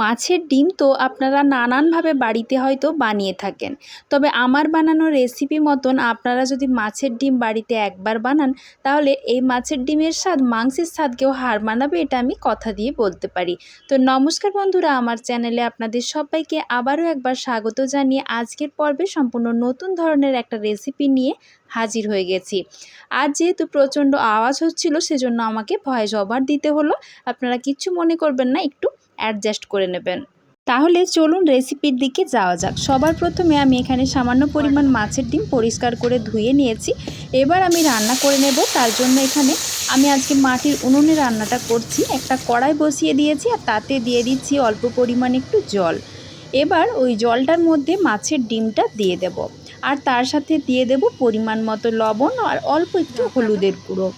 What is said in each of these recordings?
মাছের ডিম তো আপনারা নানানভাবে বাড়িতে হয়তো বানিয়ে থাকেন। তবে আমার বানানো রেসিপি মতন আপনারা যদি মাছের ডিম বাড়িতে একবার বানান, তাহলে এই মাছের ডিমের স্বাদ, মাংসের স্বাদকেও হার মানাবে এটা আমি কথা দিয়ে বলতে পারি। তো নমস্কার বন্ধুরা, আমার চ্যানেলে আপনাদের সবাইকে আবারও একবার স্বাগত জানিয়ে আজকের পর্বে সম্পূর্ণ নতুন ধরনের একটা রেসিপি নিয়ে হাজির হয়ে গেছি। আর যেহেতু প্রচণ্ড আওয়াজ হচ্ছিল, সেজন্য আমাকে ভয়েস ওভার দিতে হলো। আপনারা কিচ্ছু মনে করবেন না, একটু অ্যাডজাস্ট করে নেবেন। তাহলে চলুন রেসিপির দিকে যাওয়া যাক। সবার প্রথমে আমি এখানে সামান্য পরিমাণ মাছের ডিম পরিষ্কার করে ধুয়ে নিয়েছি। এবার আমি রান্না করে নেব। তার জন্য এখানে আমি আজকে মাটির উনুনে রান্নাটা করছি। একটা কড়াই বসিয়ে দিয়েছি আর তাতে দিয়ে দিচ্ছি অল্প পরিমাণ একটু জল। এবার ওই জলটার মধ্যে মাছের ডিমটা দিয়ে দেব। আর তার সাথে দিয়ে দেব পরিমাণ মতো লবণ আর অল্প একটু হলুদের গুঁড়ো।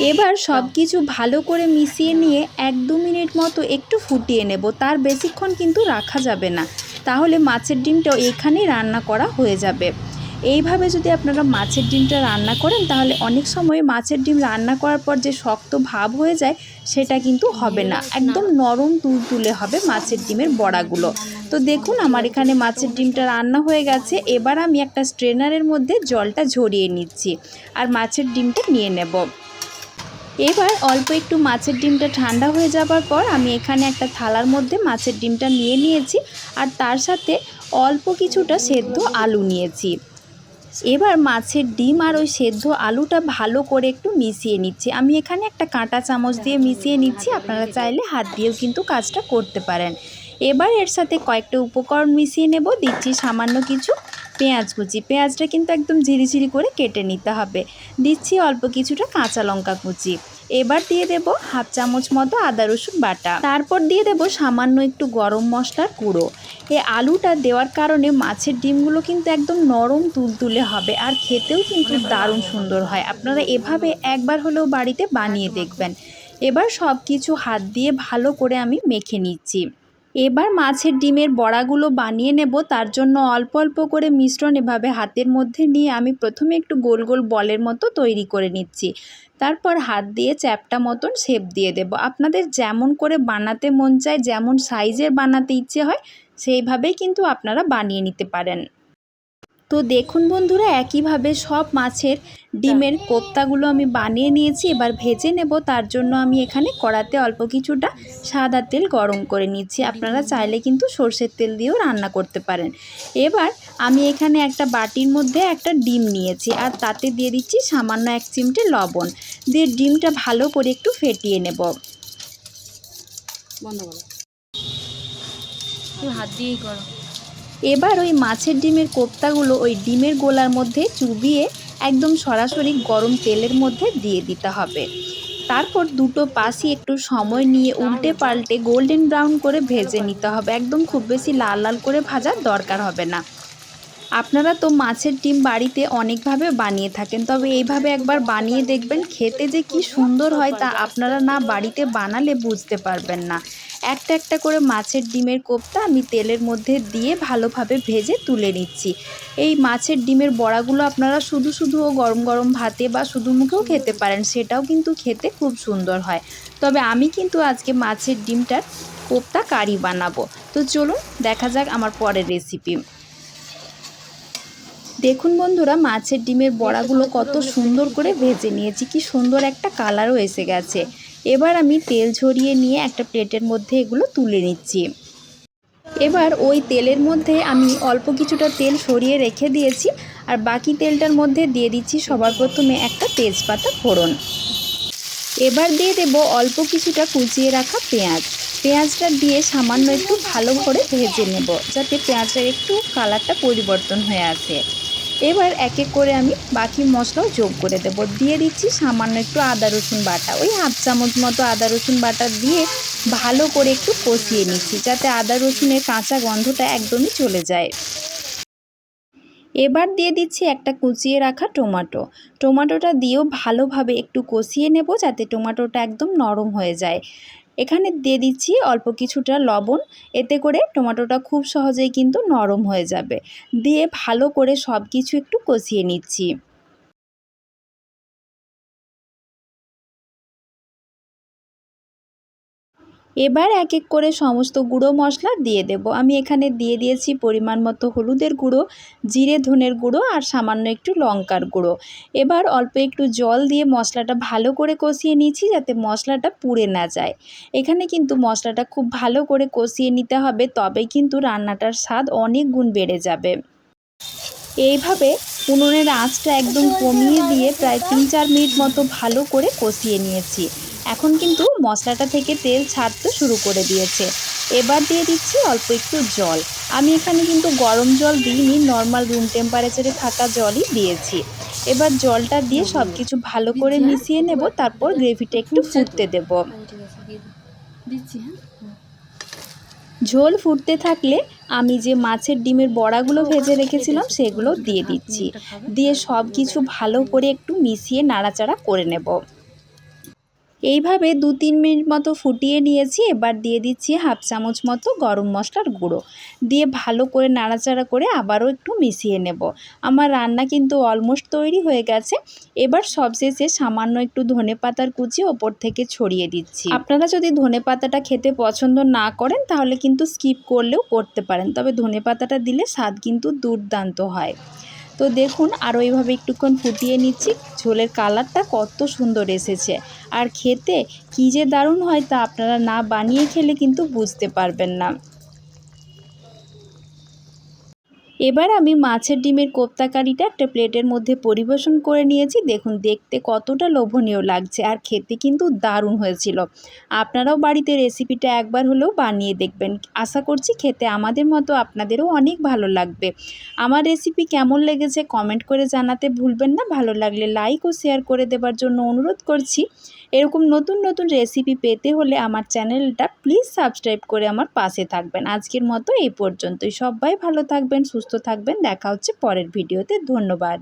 এবার সব কিছু ভালো করে মিশিয়ে নিয়ে এক দু মিনিট মতো একটু ফুটিয়ে নেব। তার বেশিক্ষণ কিন্তু রাখা যাবে না। তাহলে মাছের ডিমটাও এখানেই রান্না করা হয়ে যাবে। এইভাবে যদি আপনারা মাছের ডিমটা রান্না করেন, তাহলে অনেক সময় মাছের ডিম রান্না করার পর যে শক্ত ভাব হয়ে যায়, সেটা কিন্তু হবে না। একদম নরম তুলতুলে হবে মাছের ডিমের বড়াগুলো। তো দেখুন, আমার এখানে মাছের ডিমটা রান্না হয়ে গেছে। এবার আমি একটা স্ট্রেনারের মধ্যে জলটা ঝরিয়ে নিচ্ছি। আর মাছের ডিমটা নিয়ে নেব। এবার অল্প একটু মাছের ডিমটা ঠান্ডা হয়ে যাবার পর আমি এখানে একটা থালার মধ্যে মাছের ডিমটা নিয়ে নিয়েছি আর তার সাথে অল্প কিছুটা সেদ্ধ আলু নিয়েছি। এবার মাছের ডিম আর ওই সেদ্ধ আলুটা ভালো করে একটু মিশিয়ে নিচ্ছি। আমি এখানে একটা কাঁটা চামচ দিয়ে মিশিয়ে নিচ্ছি, আপনারা চাইলে হাত দিয়েও কিন্তু কাজটা করতে পারেন। এবার এর সাথে কয়েকটা উপকরণ মিশিয়ে নেব, দিচ্ছি সামান্য কিছু পেঁয়াজ কুচি। পেঁয়াজটা কিন্তু একদম ঝিরিঝিরি করে কেটে নিতে হবে। দিচ্ছি অল্প কিছুটা কাঁচা লঙ্কা কুচি। এবার দিয়ে দেব হাফ চামচ মতো আদা রসুন বাটা। তারপর দিয়ে দেব সামান্য একটু গরম মশলার গুঁড়ো। এই আলুটা দেওয়ার কারণে মাছের ডিমগুলো কিন্তু একদম নরম তুলতুলে হবে আর খেতেও কিন্তু দারুণ সুন্দর হয়। আপনারা এভাবে একবার হলেও বাড়িতে বানিয়ে দেখবেন। এবার সব কিছু হাত দিয়ে ভালো করে আমি মেখে নিচ্ছি। এবার মাছের ডিমের বড়াগুলো বানিয়ে নেব। তার জন্য অল্প অল্প করে মিশ্রণ এভাবে হাতের মধ্যে নিয়ে আমি প্রথমে একটু গোল গোল বলের মতো তৈরি করে নিচ্ছি। তারপর হাত দিয়ে চ্যাপটা মতন শেপ দিয়ে দেব। আপনাদের যেমন করে বানাতে মন চায়, যেমন সাইজের বানাতে ইচ্ছে হয়, সেইভাবেই কিন্তু আপনারা বানিয়ে নিতে পারেন। তো দেখুন বন্ধুরা একইভাবে সব মাছের ডিমের কোপ্তাগুলো আমি বানিয়ে নিয়েছি। এবার ভেজে নেব। তার জন্য আমি এখানে কড়াতে অল্প কিছুটা সাদা তেল গরম করে নিচ্ছি। আপনারা চাইলে কিন্তু সর্ষের তেল দিয়েও রান্না করতে পারেন। এবার আমি এখানে একটা বাটির মধ্যে একটা ডিম নিয়েছি। আর তাতে দিয়ে দিচ্ছি সামান্য এক চিমটে লবণ। দিয়ে ডিমটা ভালো করে একটু ফেটিয়ে নেব। বন্ধ করো। হাত দিয়েই করো। এবার ওই মাছের ডিমের কোপ্তাগুলো ওই ডিমের গোলার মধ্যে চুবিয়ে একদম সরাসরি গরম তেলের মধ্যে দিয়ে দিতে হবে। তারপর দুটো পাশই একটু সময় নিয়ে উল্টে পাল্টে গোল্ডেন ব্রাউন করে ভেজে নিতে হবে। একদম খুব বেশি লাল লাল করে ভাজার দরকার হবে না। আপনারা তো মাছের ডিম বাড়িতে অনেকভাবে বানিয়ে থাকেন, তবে এইভাবে একবার বানিয়ে দেখবেন, খেতে যে কি সুন্দর হয় তা আপনারা না বাড়িতে বানালে বুঝতে পারবেন না। একটা একটা করে মাছের ডিমের কোপ্তা আমি তেলের মধ্যে দিয়ে ভালোভাবে ভেজে তুলে নিচ্ছি। এই মাছের ডিমের বড়াগুলো আপনারা শুধু শুধুও গরম গরম ভাতে বা শুধু মুখেও খেতে পারেন, সেটাও কিন্তু খেতে খুব সুন্দর হয়। তবে আমি কিন্তু আজকে মাছের ডিমটার কোপ্তা কারি বানাবো। তো চলুন দেখা যাক আমার পরের রেসিপি। দেখুন বন্ধুরা, মাছের ডিমের বড়াগুলো কত সুন্দর করে ভেজে নিয়েছি, কি সুন্দর একটা কালারও এসে গেছে। এবার আমি তেল ঝরিয়ে নিয়ে একটা প্লেটের মধ্যে এগুলো তুলে নিচ্ছি। এবার ওই তেলের মধ্যে আমি অল্প কিছুটা তেল সরিয়ে রেখে দিয়েছি আর বাকি তেলটার মধ্যে দিয়ে দিচ্ছি সবার প্রথমে একটা তেজপাতা ফোড়ন। এবার দিয়ে দেব অল্প কিছুটা কুচিয়ে রাখা পেঁয়াজ। পেঁয়াজটা দিয়ে সামান্য একটু ভালো করে ভেজে নেব যাতে পেঁয়াজটার একটু কালারটা পরিবর্তন হয়ে আসে। এবার এক এক করে আমি বাকি মশলাও যোগ করে দেব। দিয়ে দিচ্ছি সামান্য একটু আদা, রসুন বাটা। ওই হাফ চামচ মতো আদা, রসুন বাটা দিয়ে ভালো করে একটু কষিয়ে নিচ্ছি যাতে আদা, রসুনের কাঁচা গন্ধটা একদমই চলে যায়। এবার দিয়ে দিচ্ছি একটা কুচিয়ে রাখা টমেটো। টমেটোটা দিয়েও ভালোভাবে একটু কষিয়ে নেব যাতে টমেটোটা একদম নরম হয়ে যায়। এখানে দিয়ে দিচ্ছি অল্প কিছুটা লবণ। এতে করে টমেটোটা খুব সহজেই কিন্তু নরম হয়ে যাবে। দিয়ে ভালো করে সব কিছু একটু কষিয়ে নিচ্ছি। এবার এক এক করে সমস্ত গুঁড়ো মশলা দিয়ে দেব। আমি এখানে দিয়ে দিয়েছি পরিমাণ মতো হলুদের গুঁড়ো, জিরে, ধনের গুঁড়ো আর সামান্য একটু লঙ্কার গুঁড়ো। এবার অল্প একটু জল দিয়ে মশলাটা ভালো করে কষিয়ে নিচ্ছি যাতে মশলাটা পুড়ে না যায়। এখানে কিন্তু মশলাটা খুব ভালো করে কষিয়ে নিতে হবে তবেই কিন্তু রান্নাটার স্বাদ অনেক গুণ বেড়ে যাবে। এইভাবে উনুনের আঁচটা একদম কমিয়ে দিয়ে প্রায় তিন চার মিনিট মতো ভালো করে কষিয়ে নিয়েছি। এখন কিন্তু মশলাটা থেকে তেল ছাড়তে শুরু করে দিয়েছে। এবার দিয়ে দিচ্ছি অল্প একটু জল। আমি এখানে কিন্তু গরম জল দিইনি নর্মাল রুম টেম্পারেচারে থাকা জলই দিয়েছি। এবার জলটা দিয়ে সব কিছু ভালো করে মিশিয়ে নেব তারপর গ্রেভিটা একটু ফুটতে দেব। দিচ্ছি হ্যাঁ। ঝোল ফুটতে থাকলে আমি যে মাছের ডিমের বড়াগুলো ভেজে রেখেছিলাম সেগুলো দিয়ে দিচ্ছি। দিয়ে সব কিছু ভালো করে একটু মিশিয়ে নাড়াচাড়া করে নেব। এইভাবে দু তিন মিনিট মতো ফুটিয়ে নিয়েছি, এবার দিয়ে দিচ্ছি হাফ চামচ মতো গরম মশলার গুঁড়ো। দিয়ে ভালো করে নাড়াচাড়া করে আবারও একটু মিশিয়ে নেব। আমার রান্না কিন্তু অলমোস্ট তৈরি হয়ে গেছে। এবার সবশেষে সামান্য একটু ধনে পাতার কুচি ওপর থেকে ছড়িয়ে দিচ্ছি। আপনারা যদি ধনে পাতাটা খেতে পছন্দ না করেন, তাহলে কিন্তু স্কিপ করলেও করতে পারেন। তবে ধনে পাতাটা দিলে স্বাদ কিন্তু দুর্দান্ত হয়। তো দেখুন আরও এইভাবে একটুক্ষণ ফুটিয়ে নিচ্ছি। ঝোলের কালারটা কত সুন্দর এসেছে। আর খেতে কী যে দারুণ হয় তা আপনারা না বানিয়ে খেলে কিন্তু বুঝতে পারবেন না। এবার আমি মাছের ডিমের কোপ্তা কারিটা একটা প্লেটের মধ্যে পরিবেশন করে নিয়েছি। দেখুন, দেখতে কতটা লোভনীয় লাগছে আর খেতে কিন্তু দারুণ হয়েছিল। আপনারাও বাড়িতে রেসিপিটা একবার হলেও বানিয়ে দেখবেন। আশা করছি খেতে আমাদের মতো আপনাদেরও অনেক ভালো লাগবে। আমার রেসিপি কেমন লেগেছে কমেন্ট করে জানাতে ভুলবেন না। ভালো লাগলে লাইক ও শেয়ার করে দেওয়ার জন্য অনুরোধ করছি। এরকম নতুন নতুন রেসিপি পেতে হলে আমার চ্যানেলটা প্লিজ সাবস্ক্রাইব করে আমার পাশে থাকবেন। আজকের মতো এই পর্যন্তই। সবাই ভালো থাকবেন সুস্থ থাকবেন। দেখা হচ্ছে পরের ভিডিওতে। ধন্যবাদ।